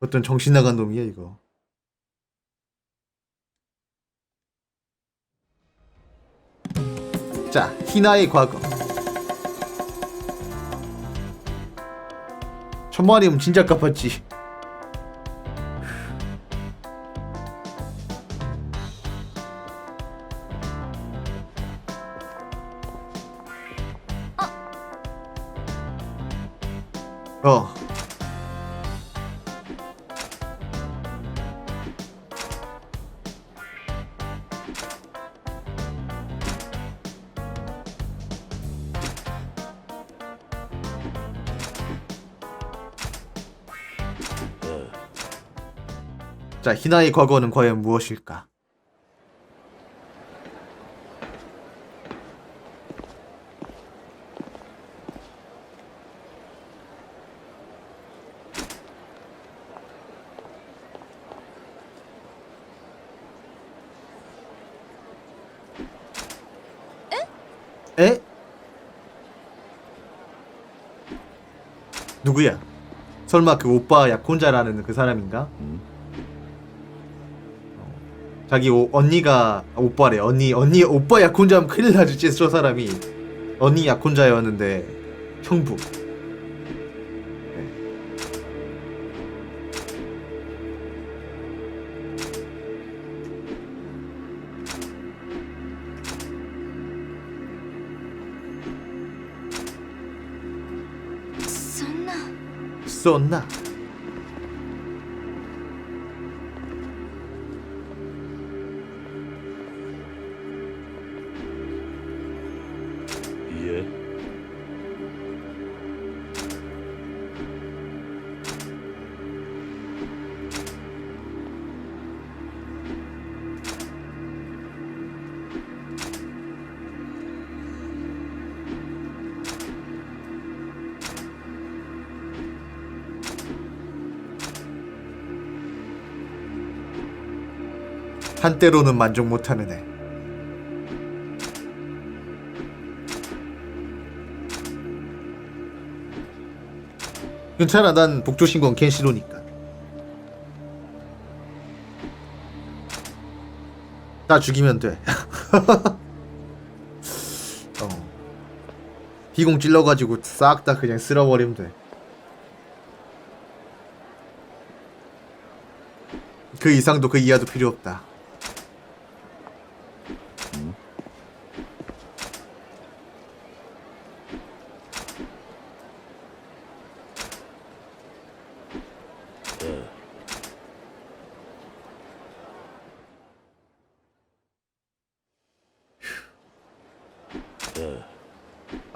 어떤 정신 나간 놈이야 이거. 자 희나의 과거. 천만이면 진짜 갚았지. 어 자, 희나의 과거는 과연 무엇일까? 에? 누구야? 설마 그 오빠 약혼자라는 그 사람인가? 자기 오, 언니가 오빠래. 언니 언니 오빠 약혼자하면 큰일 나지 저 사람이. 언니 약혼자였는데 형부. 쏜나? 쏜나? 한때로는 만족 못하는 애 괜찮아 난 복조신건 켄시로니까 나 죽이면 돼 어. 비공 찔러가지고 싹 다 그냥 쓸어버리면 돼 그 이상도 그 이하도 필요 없다.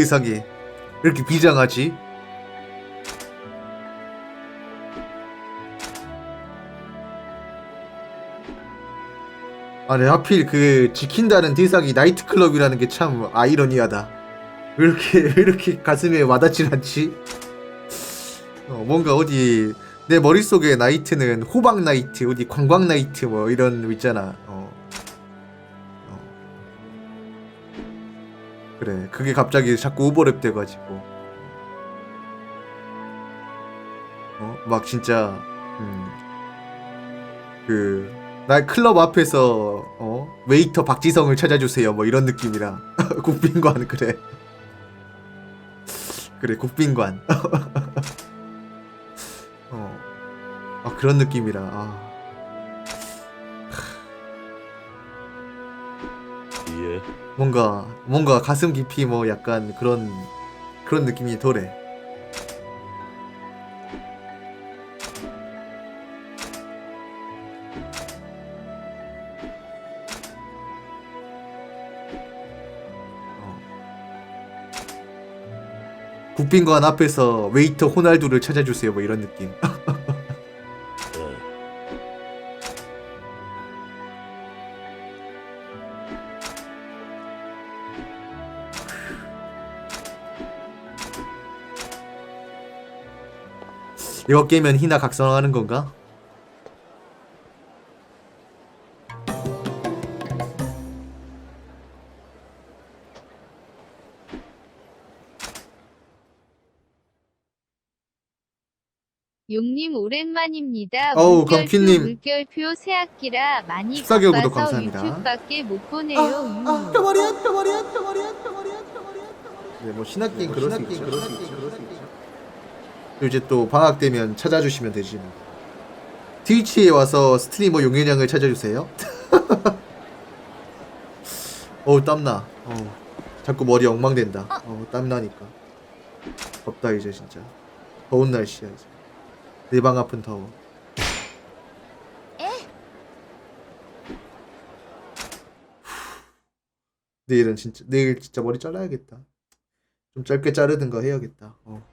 세상에 왜 이렇게 비장하지? 아니 하필 그 지킨다는 대상이 나이트클럽이라는 게 참 아이러니하다. 왜 이렇게 왜 이렇게 가슴에 와닿질 않지? 어, 뭔가 어디 내 머릿속에 나이트는 호박 나이트, 어디 관광 나이트 뭐 이런 거 있잖아. 그래. 그게 갑자기 자꾸 오버랩 돼가지고. 어? 막 진짜 음. 그날 클럽 앞에서 어? 웨이터 박지성을 찾아주세요. 뭐 이런 느낌이라. 국빈관 그래. 그래 국빈관. 어. 아, 그런 느낌이라. 아. 예 뭔가 뭔가 가슴 깊이 뭐 약간 그런 그런 느낌이 도래 어. 국빈관 앞에서 웨이터 호날두를 찾아주세요 뭐 이런 느낌 이거 깨면 희나 각성하는 건가? 용님 오랜만입니다. 어우, 물결표, 검키님. 물결표 새 학기라 많이 14개월 구독 바빠서 감사합니다. 유튜브밖에 못 보내요. 유. 뼈머리야 뼈머리야 뼈머리야 뼈머리야 뼈머리야 네, 뭐 신학기인 그럴 수 있죠. 또 이제 또 방학 되면 찾아주시면 되지 뭐. 트위치에 와서 스트리머 용현양을 찾아주세요. 어우 땀나. 어 자꾸 머리 엉망된다. 어 땀나니까. 덥다 이제 진짜. 더운 날씨야 이제. 내 방 앞은 더워. 내일은 진짜 내일 진짜 머리 잘라야겠다. 좀 짧게 자르든가 해야겠다. 어.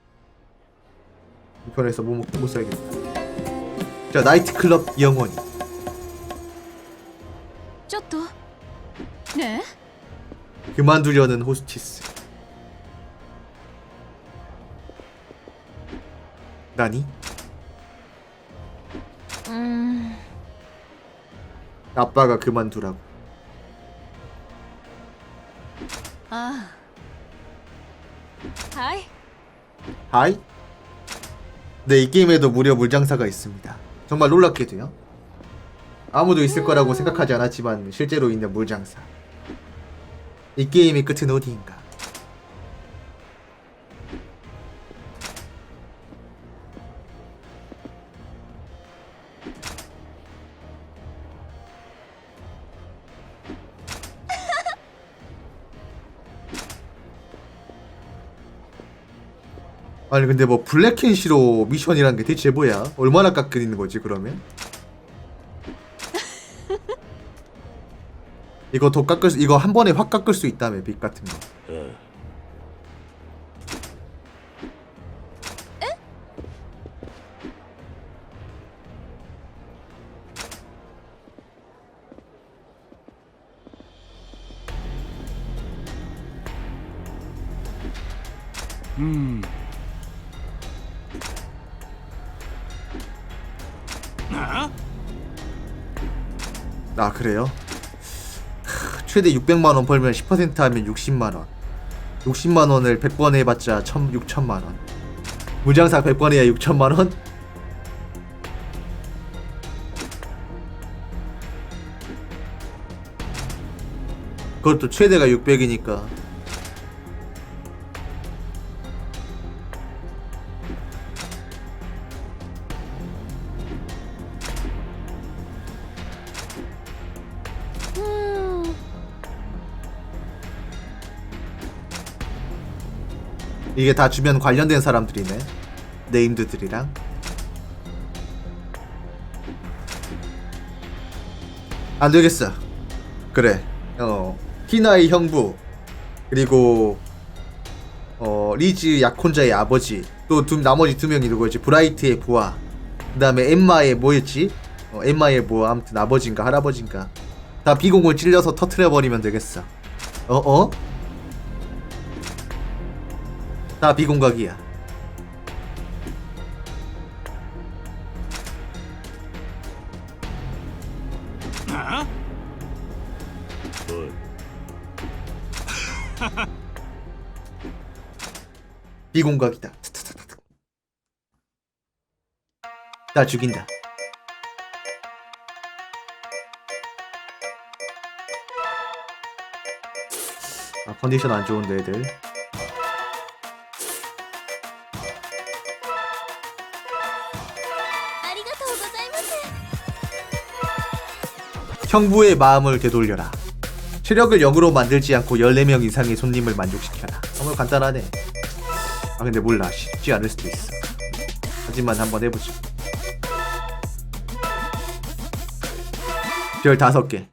이 편에서 못, 못 살겠다. 자 나이트클럽 영원히. 쪼또 네? 그만두려는 호스티스. 나니? 음... 아빠가 그만두라고. 아. 하이. 하이? 네, 이 게임에도 무려 물장사가 있습니다. 정말 놀랍게도요. 아무도 있을 거라고 생각하지 않았지만 실제로 있는 물장사. 이 게임의 끝은 어디인가? 아니 근데 뭐 블랙앤시로 미션이란 게 대체 뭐야? 얼마나 깎이는 거지 그러면? 이거 더 깎을 수, 이거 한 번에 확 깎을 수 있다며 빚 같은 거. 아 그래요? 크, 최대 600만 원 벌면 10% 하면 60만 원. 60만 원을 100번 해봤자 1 6천만 원. 무장사 100번 해야 6천만 원? 그것도 최대가 600이니까 이게 다 주변 관련된 사람들이네. 네임드들이랑. 안 되겠어. 그래. 어, 히나의 형부 그리고 어 리즈 약혼자의 아버지 또 두, 나머지 두 명이 누구였지? 브라이트의 부하. 그 다음에 엠마의 뭐였지? 어, 엠마의 뭐 아무튼 아버지인가 할아버지인가 다 비공을 찔려서 터트려 버리면 되겠어. 어 어? 다 비공각이야. 뭐? 비공각이다. 나 죽인다. 아, 컨디션 안 좋은데 애들. 형부의 마음을 되돌려라. 체력을 0으로 만들지 않고 14명 이상의 손님을 만족시켜라. 정말 간단하네. 아 근데 몰라. 쉽지 않을 수도 있어. 하지만 한번 해보죠 별 다섯 개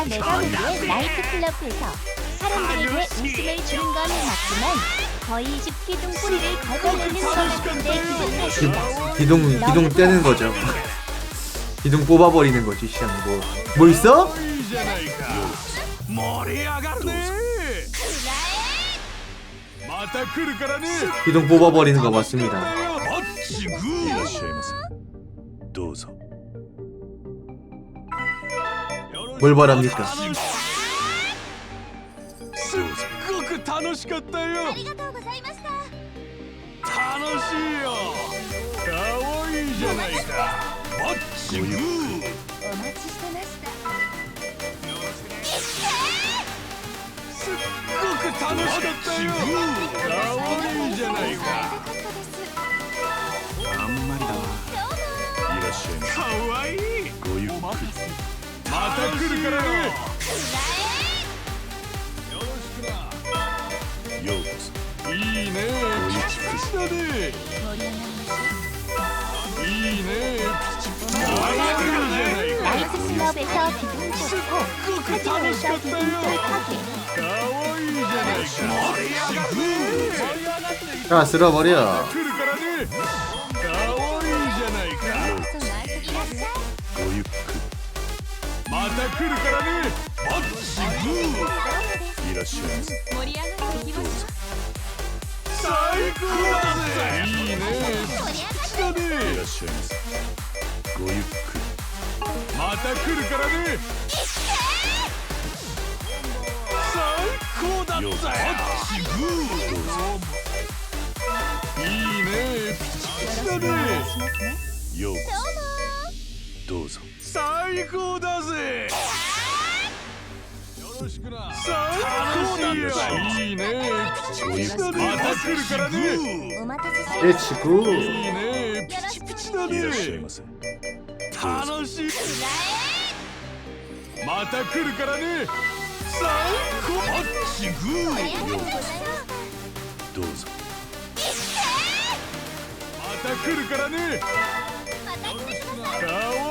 이상하다 매점을 위해 나이트클럽에서 사람들에게 웃음을 주는 건 맞지만 거의 집 기둥 뿌리를 걷어내는 것 같은데 기분 탓이다. 기둥 기둥 떼는 거죠 기둥 뽑아버리는 거지 시장 뭐, 뭐 있어? いいじゃないか盛り上がるねまた来るからね 기둥 뽑아버리는 거 맞습니다 マッチグいらっーしゃいませどうぞ 뭘 바랍니까 すっごく楽しかったよ楽しいよかわいいじゃないかマッチグーお待ちしてました。すっごく楽しかったよかわいいじゃないかあんまりだないらっしゃいませかわいいごゆっくり また来るからねようこそ。いいね。ピチピチだねいいね。ピチピチ。だね大好きのベタすっごく楽しかったよかわいいじゃな。いか盛り上がっていあ、それは盛り上がるまた来るからね。マッチグーいらっしゃいませどうぞ最高だぜいいね。ピチピチだいらっしゃいませごゆっくり。また来るからね。最高だぜマッチグーいいね。ピチピチだね。ようこ最高だぜ。よろしくな。最高だいいね。ピチピチだねまた来るからねお待たせしまいいねピチピチだね。いらっしゃいませ楽しい。また来るからね。最高。マッチグーどうぞ。また来るからね。い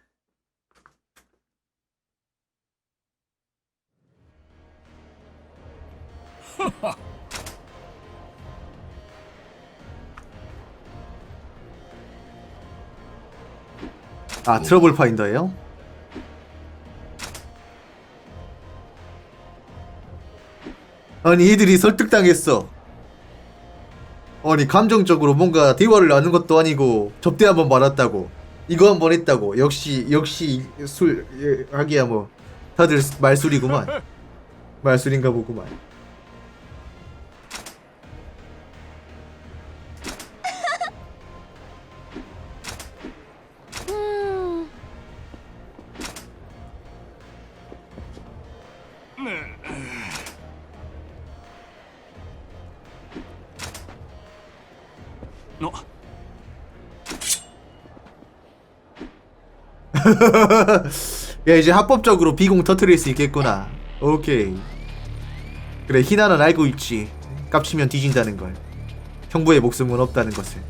아 트러블 파인더예요? 아니 이들이 설득당했어. 아니 감정적으로 뭔가 대화를 나눈 것도 아니고 접대 한번 말았다고. 이거 한번 했다고. 역시 역시 술 예, 하기야 뭐. 다들 말술이구만. 말술인가 보구만 の 야 이제 합법적으로 비공 터트릴 수 있겠구나. 오케이. 그래 희나는 알고 있지. 깝치면 뒤진다는 걸. 형부의 목숨은 없다는 것을.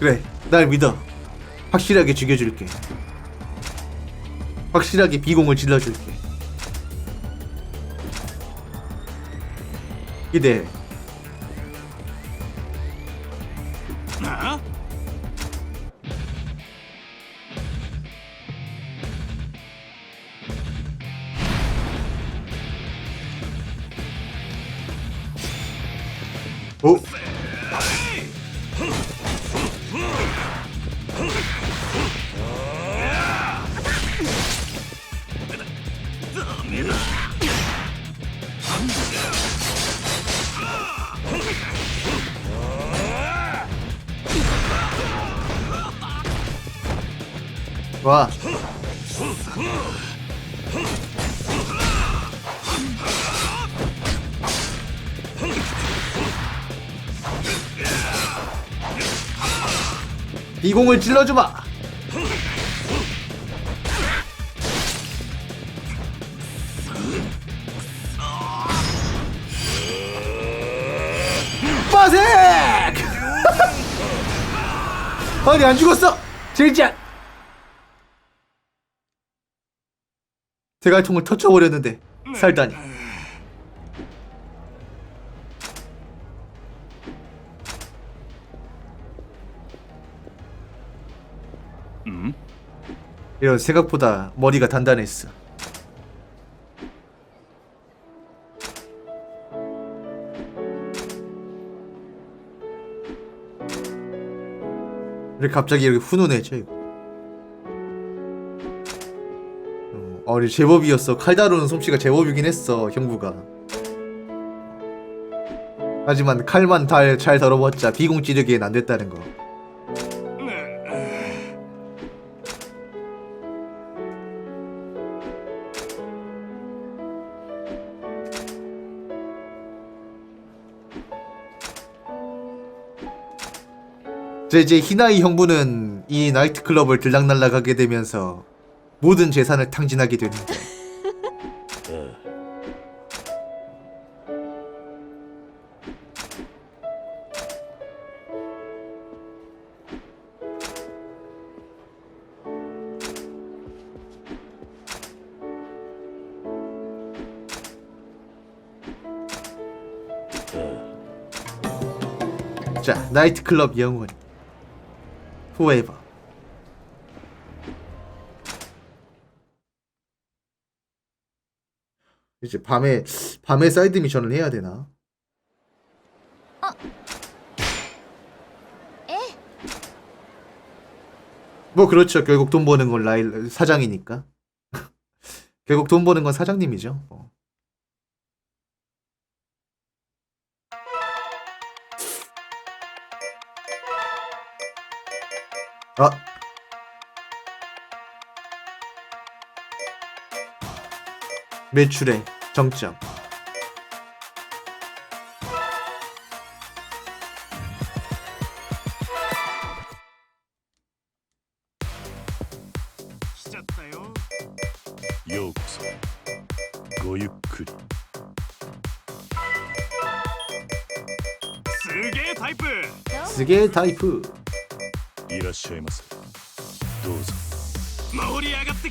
그래 날 믿어. 확실하게 죽여줄게. 확실하게 비공을 질러줄게. 기대해 와. 비공을 찔러주마. 빠색! 아니 안 죽었어. 젠장. 대갈통을 터쳐버렸는데 살다니. 이런 생각보다 머리가 단단했어. 왜 갑자기 이렇게 훈훈해져 이거? 어, 아니 제법이었어. 칼 다루는 솜씨가 제법이긴 했어 형부가. 하지만 칼만 잘, 잘 다뤄봤자 비공 찌르기엔 안 됐다는 거. 이제 이제 히나이 형부는 이 나이트클럽을 들락날락하게 되면서 모든 재산을 탕진하게 되는데 자 나이트클럽 영혼. 포에버 이제 밤에 밤에 사이드 미션을 해야 되나? 에? 뭐 그렇죠. 결국 돈 버는 건 라일 사장이니까. 결국 돈 버는 건 사장님이죠. 어. 아. 매출의 정점. 来ちゃったよようこそごゆっくりすげえタイプ 스게 타이프. いらっしゃいませどうぞ盛り上がって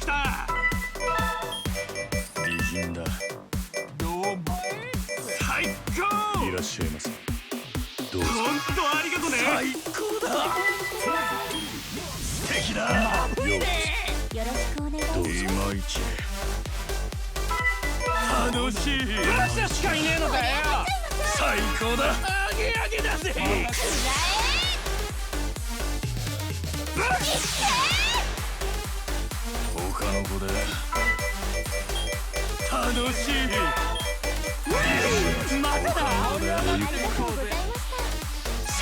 当ありがとね最高だ素敵だようこよろしくお願いしそどうぞいまいち楽しい私しかいね。えのかよ最高だ。あげあげだぜ他の子で楽しいまた他の子でごゆっくり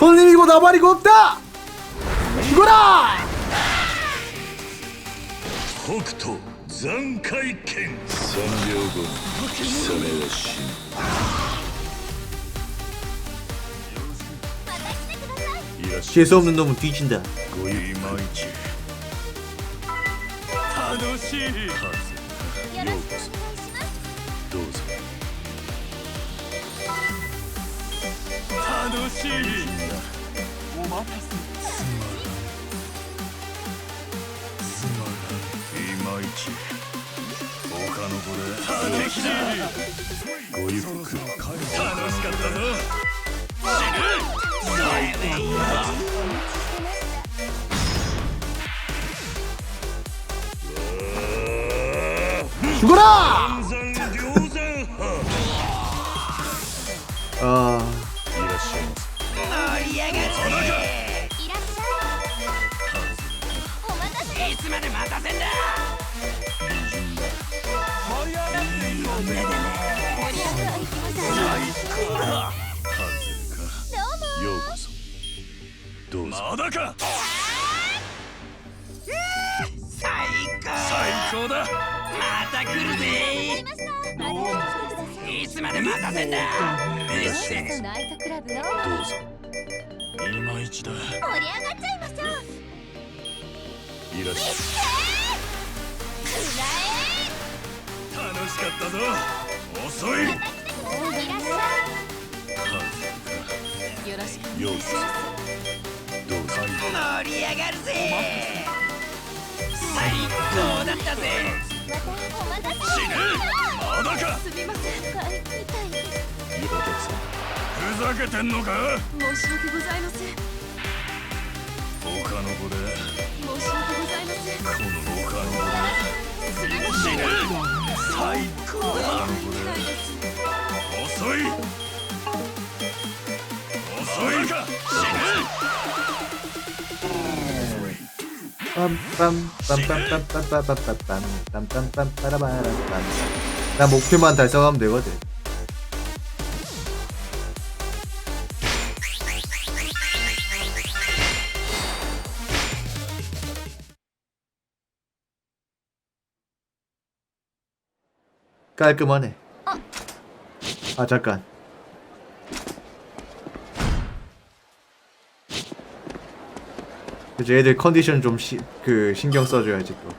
손님이고 나발이고 없다 죽어라 北斗残骸剣3秒後に貴様は死ぬいらっしゃい 재수 없는 놈은 뒤진다 ごいまいち楽しいよろしくお願いし まら!まだか？最高！最高だ。また来るぜ！いいつまで待たせんだいらっしゃいませナイトクラブのどうぞ。いまいちだ盛り上がっちゃいましょう。いらっし楽しかったぞ。遅い。い。らっしゃよろしくゃいようこそどうぞ盛り上がるぜ。最高だったぜ。いまたお待たせ死ぬ。まだか。すみません帰りたいふざけてんのか？申し訳ございません。他の子で。申し訳ございません。この他の子で。死ぬ。最高だ。遅い 빰빰빰빰빰빰빰빰빰빰빰빰빰빰빰 나 목표만 달성하면 되거든. 깔끔하네. 아 잠깐 이제 애들 컨디션 좀 시, 그 신경 써줘야지 또.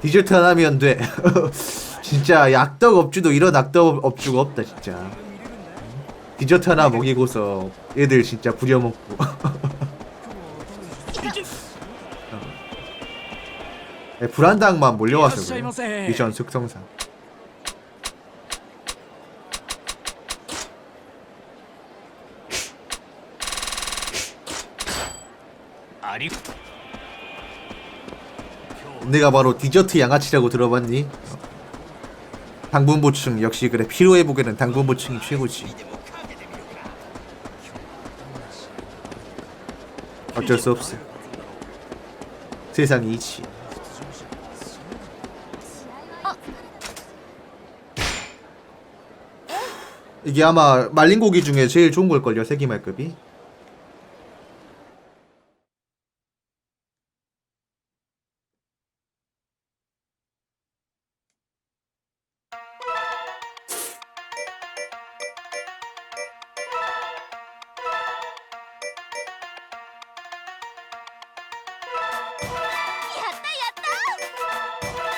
디저트 하나면 돼. 진짜 약덕 업주도 이런 악덕 업주가 없다 진짜. 디저트 하나 먹이고서 애들 진짜 부려먹고. 어. 네, 불안당만 몰려와서 그래. 미션 숙성상. 내가 바로 디저트 양아치라고 들어봤니? 당분 보충 역시 그래 피로 회복에는 당분 보충이 최고지. 어쩔 수 없어. 세상이 이치. 이게 아마 말린 고기 중에 제일 좋은 걸걸요 세기말급이.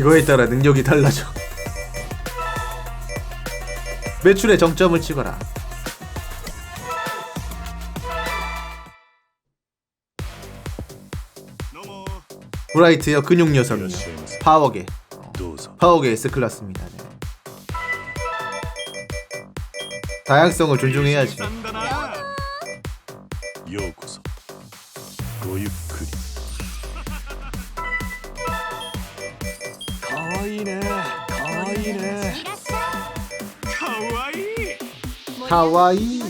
이거에 따라 능력이 달라져. 매출의 정점을 찍어라. 브라이트요 근육 녀석이요 파워계 파워계 S 클래스입니다. 네. 다양성을 존중해야지. かわいい。よ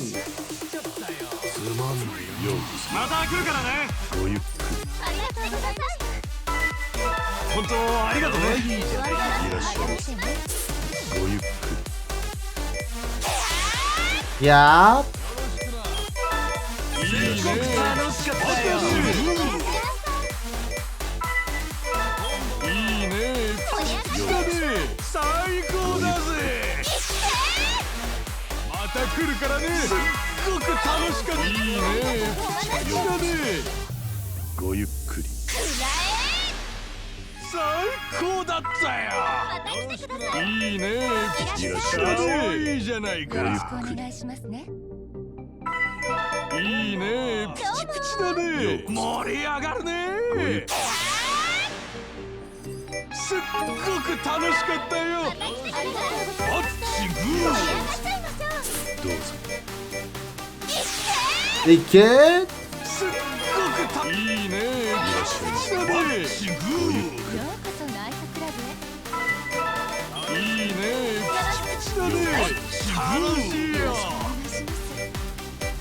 うこまた来るからねそごゆっくありがとうございます本当ありがとうねりいらっしゃいませごゆっく 야. いい来るからね。すっごく楽しかった。いいね。ピチピチだね。りごゆっくり。最高だったよ。いいね。ピチピチだね。いいじゃないかお願いしますね。いいね。ピチピチだね。盛り上がるね。すっごく楽しかったよ。あっちぐーどうぞ 이게 すっごくたいいねピチピチだねあっちぐーようこそナイトクラブへいいねピチピチだね楽しいよ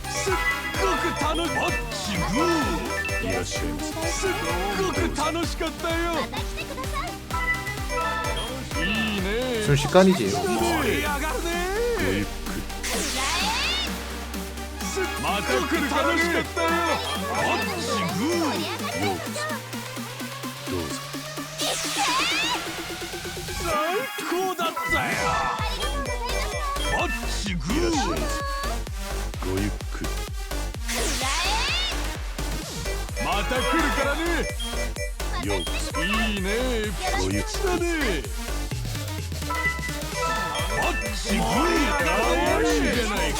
すっごく楽しあっちぐーいらっしゃいませすっごく楽しかったよいいね 순식간이지. また来る楽しかったよあっちぐー。ようどうぞ最高だったよあっちぐいらっしゃいまー。ごゆっくりまた来るからねよいいねごゆっくだねあっちぐー。かわいいじゃないか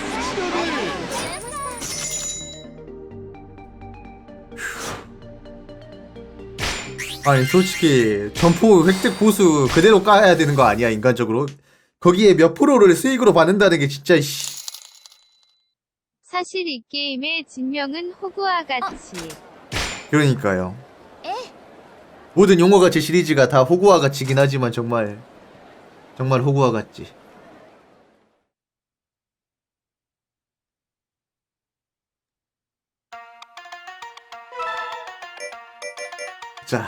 아니 솔직히 점포 획득 보수 그대로 까야 되는 거 아니야 인간적으로? 거기에 몇 프로를 수익으로 받는다는 게 진짜 씨. 사실 이 게임의 진명은 호구와 같이 그러니까요. 에? 모든 용어가 제 시리즈가 다 호구와 같이긴 하지만 정말 정말 호구와 같지. 자,